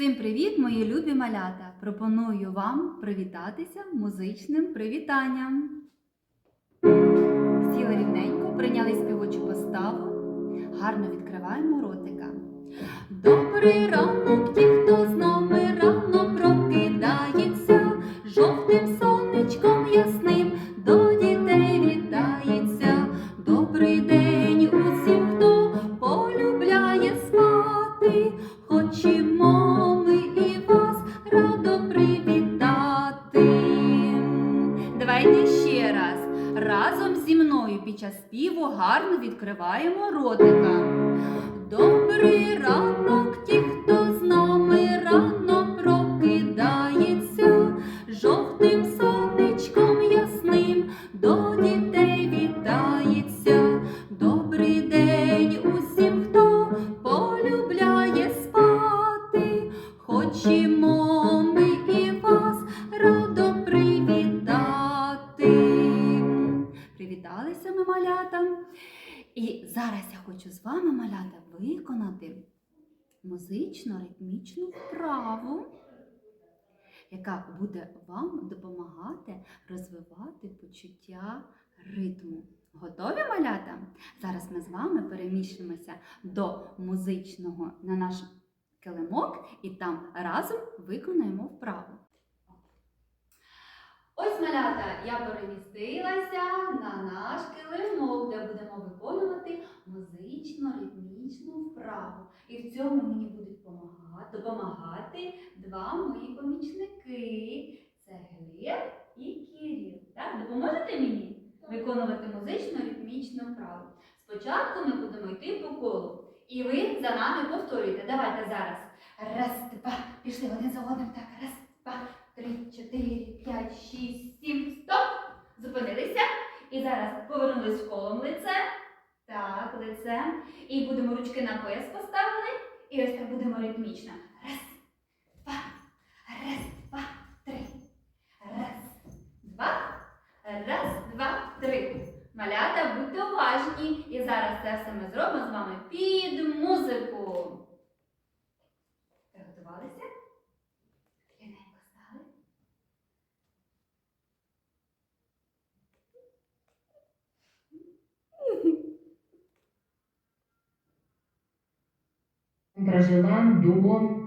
Всім привіт, мої любі малята! Пропоную вам привітатися музичним привітанням. Сіли рівненько, прийняли співочу поставу. Гарно відкриваємо ротика. Добрий ранок, ті, хто з нами рано прокидається, жовтим сонечком ясним до дітей вітається. Добрий день усім, хто полюбляє спати. Хочемо Разом зі мною під час співу гарно відкриваємо ротика. Добрий ранок, І зараз я хочу з вами, малята, виконати музично-ритмічну вправу, яка буде вам допомагати розвивати почуття ритму. Готові малята? Зараз ми з вами переміщимося до музичного на наш килимок і там разом виконаємо вправу. Малята, я перемістилася на наш килимок, де будемо виконувати музично-ритмічну вправу. І в цьому мені будуть помагати, допомагати два мої помічники. Це Глеб і Кирил. Так, допоможете мені виконувати музично-ритмічну вправу. Спочатку ми будемо йти по колу. І ви за нами повторюєте. Давайте зараз. Раз, два. Пішли один за одним. Так, раз, два, три, чотири, Так, лице. І будемо ручки на пояс поставили. І ось так будемо ритмічно. Раз, два, раз, два, три. Раз, два, раз, два, три. Малята, будьте уважні. І зараз це все ми зробимо з вами під музику. Приготувалися? Рівненько стали. Прожила до